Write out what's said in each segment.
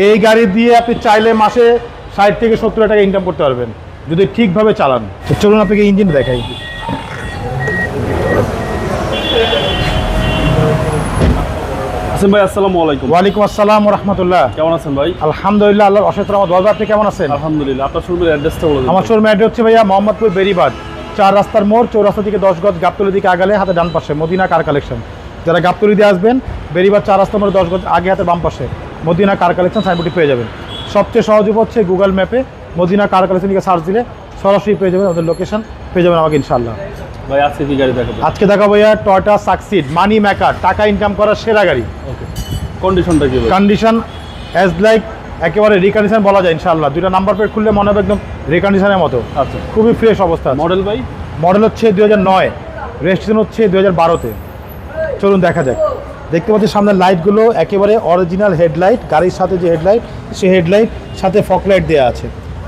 এই গাড়ি দিয়ে আপনি চাইলে মাসে ষাট থেকে সত্তর হাজার টাকা ইনকাম করতে পারবেন যদি ঠিকভাবে চালান। চলুন আপনাকে ইঞ্জিন দেখাই। ভাই আসসালামু আলাইকুম। ওয়ালাইকুম আসসালাম রহমতুল্লাহ কেমন আছেন ভাই? আলহামদুলিল্লাহ আল্লাহ অশেষ রহমত। বলব আপনি কেমন আছেন? আলহামদুলিল্লাহ আপনার শোরুমের অ্যাড্রেসটা বলে আমার অ্যাড্রেস হচ্ছে ভাইয়া মোহাম্মদপুর বেরিবাদ চার রাস্তার মোড় চৌরাস্তা থেকে দশ গজ গাবতলি দিকে আগালে হাতে ডান পাশে মদিনা কার কালেকশন যারা গাবতলি দিয়ে আসবেন বেরিবাদ চার রাস্তার মোড়ে দশ গজ আগে হাতে বাম পাশে। মদিনা কার কালেকশন সাইনবোর্ডটি পেয়ে যাবেন। সবচেয়ে সহজ উপায় হচ্ছে গুগল ম্যাপে মদিনা কার কালেকশন লিখে সার্চ দিলে সরাসরি পেয়ে যাবেন ওদের লোকেশন পেয়ে যাবেন আমাকে ইনশাল্লাহ ভাই আজকে কি গাড়ি দেখাবেন? আজকে দেখা ভাইয়া টয়টা সাকসিড মানি মেকার টাকা ইনকাম করার সেরা গাড়ি। ওকে কন্ডিশনটা কি কন্ডিশন অ্যাজ লাইক একেবারে রিকন্ডিশন বলা যায় ইনশাল্লাহ দুইটা নাম্বার প্লেট খুললে মনে হবে একদম রিকন্ডিশনের মতো। আচ্ছা। খুবই ফ্রেশ অবস্থা মডেল ভাই? মডেল হচ্ছে দু হাজার নয় রেজিস্ট্রেশন হচ্ছে দু হাজার বারোতে। চলুন দেখা যাক। দেখতে পাচ্ছি সামনের লাইটগুলো একেবারে অরিজিনাল হেডলাইট গাড়ির সাথে যে হেডলাইট সেই হেডলাইট সাথে ফক লাইট দেওয়া আছে।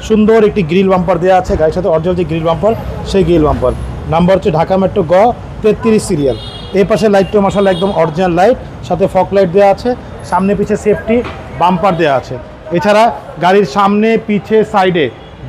সুন্দর একটি গ্রিল বাম্পার দেওয়া আছে, গাড়ির সাথে অরিজিনাল যে গ্রিল বাম্পার সেই গ্রিল বাম্পার নাম্বার হচ্ছে ঢাকা মেট্রো গ, তেত্রিশ সিরিয়াল এই পাশে লাইটটা মশালা একদম অরিজিনাল লাইট সাথে ফক লাইট দেওয়া আছে, সামনে পিছে সেফটি বাম্পার দেওয়া আছে। এছাড়া গাড়ির সামনে, পিছে সাইডে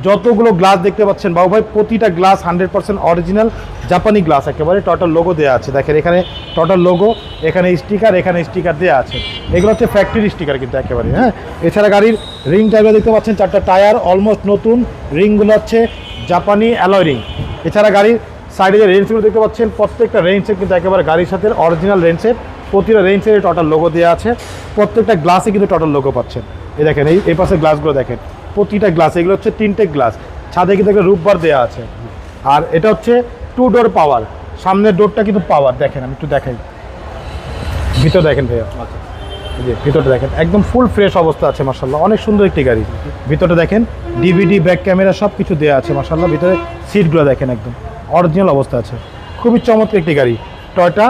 যতগুলো গ্লাস দেখতে পাচ্ছেন, বাবু ভাই, প্রতিটা গ্লাস হান্ড্রেড পার্সেন্ট অরিজিনাল জাপানি গ্লাস একেবারে টটাল লোগো দেওয়া আছে। দেখেন, এখানে টটাল লোগো এখানে স্টিকার এখানে স্টিকার দেওয়া আছে। এগুলো হচ্ছে ফ্যাক্টরি স্টিকার কিন্তু একেবারে হ্যাঁ? এছাড়া গাড়ির রিং টাইপের দেখতে পাচ্ছেন, চারটা টায়ার অলমোস্ট নতুন। রিংগুলো হচ্ছে জাপানি অ্যালয় রিং এছাড়া গাড়ির সাইডে যে রেঞ্জগুলো দেখতে পাচ্ছেন, প্রত্যেকটা রেঞ্জে কিন্তু একেবারে গাড়ির সাথে অরিজিনাল রেঞ্জের প্রতিটা রেঞ্জের টোটাল লোগো দেওয়া আছে। প্রত্যেকটা গ্লাসে কিন্তু টোটাল লোগো পাচ্ছেন। এই দেখেন, এই এই পাশে গ্লাসগুলো দেখেন। প্রতিটা গ্লাস এগুলো হচ্ছে তিনটে গ্লাস ছাদে কিন্তু একটা রূপবার দেওয়া আছে। আর এটা হচ্ছে টু ডোর পাওয়ার সামনের ডোরটা কিন্তু পাওয়ার দেখেন আমি একটু দেখাই। ভিতর দেখেন ভাইয়া। আচ্ছা। এই যে ভিতরটা দেখেন একদম ফুল ফ্রেশ অবস্থা আছে মার্শাল্লাহ অনেক সুন্দর একটি গাড়ি। ভিতরটা দেখেন ডিভিডি ব্যাক ক্যামেরা সব কিছু দেওয়া আছে মার্শাল্লাহ ভিতরে সিটগুলো দেখেন একদম। অরিজিনাল অবস্থা আছে। খুবই চমৎকার একটি গাড়ি। টয়টা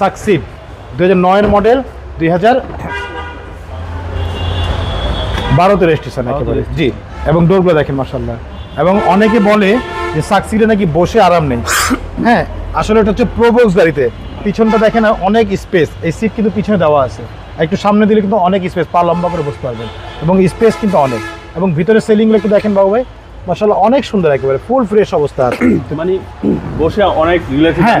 সাকসিড দু হাজার নয়ের মডেল দুই হাজার বারোতে রেজিস্ট্রেশন একেবারে। জি এবং ডোরগুলো দেখেন মার্শাল্লাহ এবং অনেকে বলে যে সাকসিডে নাকি বসে আরাম নেই। হ্যাঁ আসলে এটা হচ্ছে প্রোবক্স গাড়িতে। পিছনটা দেখেন অনেক স্পেস। এই সিট কিন্তু পিছনে দেওয়া আছে। একটু সামনে দিলে কিন্তু অনেক স্পেস পা লম্বা করে বসতে পারবেন। এবং স্পেস কিন্তু অনেক। এবং ভিতরে সেলিংগুলো একটু দেখেন বাবু ভাই। মার্শাল্লাহ অনেক সুন্দর একেবারে। ফুল ফ্রেশ অবস্থা আছে। মানে বসে অনেক রিল্যাক্স হ্যাঁ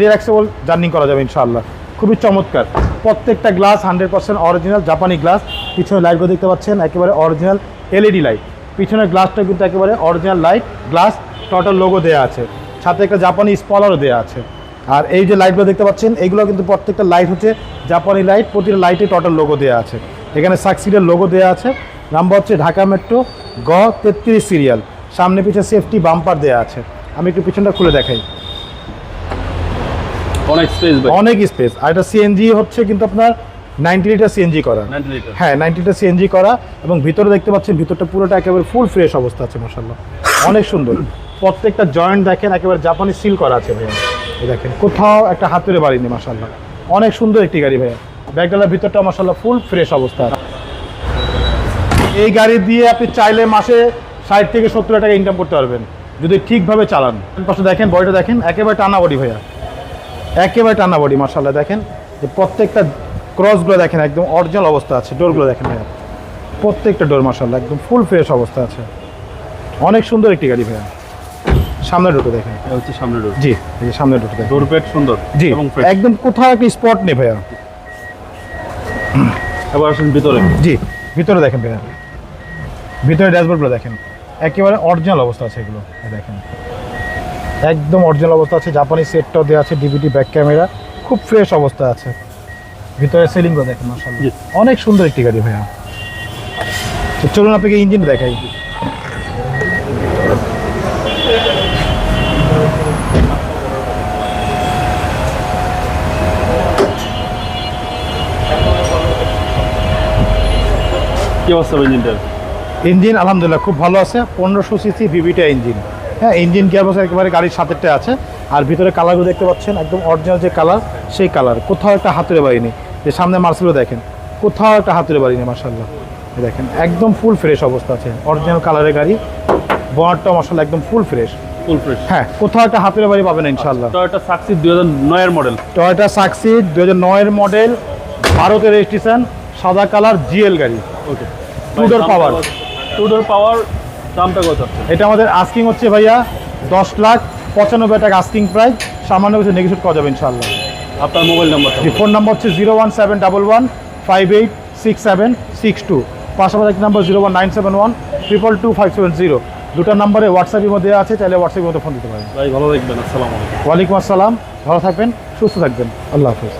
রিল্যাক্সেবল জার্নি করা যাবে ইনশাআল্লাহ। খুবই চমৎকার। প্রত্যেকটা গ্লাস হান্ড্রেড পার্সেন্ট অরিজিনাল জাপানি গ্লাস পিছনে লাইটগুলো দেখতে পাচ্ছেন, একেবারে অরিজিনাল এলইডি লাইট পিছনের গ্লাসটা কিন্তু একেবারে original light glass total logo দেওয়া আছে। সাথে একটা জাপানি স্পলারও দেওয়া আছে। আর এই যে লাইটগুলো দেখতে পাচ্ছেন এইগুলো কিন্তু প্রত্যেকটা লাইট হচ্ছে জাপানি লাইট প্রতিটা লাইটে টোটাল লোগো দেওয়া আছে। এখানে সাকসিডের লোগো দেওয়া আছে। নাম্বার হচ্ছে ঢাকা মেট্রো গ তেত্রিশ সিরিয়াল সামনে পিছে সেফটি বাম্পার দেওয়া আছে। আমি একটু পিছনটা খুলে দেখাই। অনেক স্পেস অনেক স্পেস আর এটা সিএনজি হচ্ছে কিন্তু আপনার নাইনটি লিটার সিএনজি করা। 90 লিটার হ্যাঁ নাইনটি লিটার সিএনজি করা এবং ভিতরে দেখতে পাচ্ছেন ভিতরটা পুরোটা একেবারে ফুল ফ্রেশ অবস্থা আছে মশাল্লাহ অনেক সুন্দর। প্রত্যেকটা জয়েন্ট দেখেন একেবারে জাপানি সিল করা আছে ভাইয়া। এই দেখেন কোথাও একটা হাতুড়ে বাড়ি নেই মাসাল্লাহ অনেক সুন্দর একটি গাড়ি ভাইয়া। ব্যাগডালার ভিতরটা মাসাল্লাহ ফুল ফ্রেশ অবস্থা এই গাড়ি দিয়ে আপনি চাইলে মাসে ষাট থেকে সত্তর টাকা ইনকাম করতে পারবেন। যদি ঠিকভাবে চালান। পাশে দেখেন বডিটা দেখেন একেবারে টানা বডি ভাইয়া। একেবারে টানা বডি মার্শাল্লাহ দেখেন যে প্রত্যেকটা ক্রসগুলো দেখেন একদম অরিজিনাল অবস্থা আছে ডোরগুলো দেখেন ভাইয়া। প্রত্যেকটা ডোর মার্শাল্লাহ একদম ফুল ফ্রেশ অবস্থা আছে। অনেক সুন্দর একটি গাড়ি ভাইয়া। সামনের ডোরটা দেখেন। হচ্ছে সামনে ডোর জি এই যে সামনের ডোরটা দেখেন। ডোর প্যাড সুন্দর জি একদম কোথাও একটা স্পট নেই ভাইয়া। এবার আসুন ভিতরে। জি ভিতরে দেখেন ভাইয়া। ভিতরে ড্যাশবোর্ডগুলো দেখেন। একেবারে অরিজিনাল অবস্থা আছে এগুলো দেখেন। একদম অরিজিনাল অবস্থা আছে। জাপানি সেটটাও দেওয়া আছে ডিভিডি ব্যাক ক্যামেরা খুব ফ্রেশ অবস্থা আছে। ভিতরে সেলিংগুলো দেখেন মাসাল্লাহ অনেক সুন্দর একটি গাড়ি ভাইয়া। তো চলুন আপনাকে ইঞ্জিন দেখাই। কি অবস্থা ইঞ্জিনটার ইঞ্জিন আলহামদুলিল্লাহ খুব ভালো আছে। পনেরোশো সিসি ভিভিটা ইঞ্জিন হ্যাঁ ইঞ্জিন গিয়ার বক্স একেবারে গাড়ির সাথেটা আছে। আর ভিতরে কালারগুলো দেখতে পাচ্ছেন একদম অরিজিনাল যে কালার সেই কালার কোথাও একটা হাতুড়ে বাড়ি নেই। যে সামনে মার্সেলও দেখেন কোথাও একটা হাতুড়ে বাড়ি নেই মার্শাল্লাহ দেখেন একদম ফুল ফ্রেশ অবস্থা আছে। অরিজিনাল কালারের গাড়ি বনারটা মার্শাল্লাহ একদম ফুল ফ্রেশ ফুল ফ্রেশ হ্যাঁ কোথাও একটা হাতুড়ে বাড়ি পাবেন ইনশাল্লাহ টয়োটা সাকসিড 2009 এর মডেল টয়োটা সাকসিড দু হাজার নয়ের মডেল ভারতের রেজিস্ট্রেশন সাদা কালার জিএল গাড়ি। Okay Two door power. Two door power দামটা কত? এটা আমাদের আস্কিং হচ্ছে ভাইয়া দশ লাখ পঁচানব্বই টাকা আস্কিং প্রাইস সামান্য কিছু নেগেটিভ করা যাবে ইনশাল্লাহ আপনার মোবাইল নাম্বারটা জি ফোন নাম্বার হচ্ছে zero one seven double one five eight six seven six two. পাশাপাশি এক number zero one nine seven one triple two five seven zero. দুটো নাম্বারে হোয়াটসঅ্যাপের মধ্যে আছে চাইলে হোয়াটসঅ্যাপের মধ্যে ফোন দিতে পারেন। ভাই ভালো দেখবেন আসসালামু আলাইকুম। ওয়ালাইকুম আসসালাম ভালো থাকবেন সুস্থ থাকবেন। আল্লাহ হাফিজ।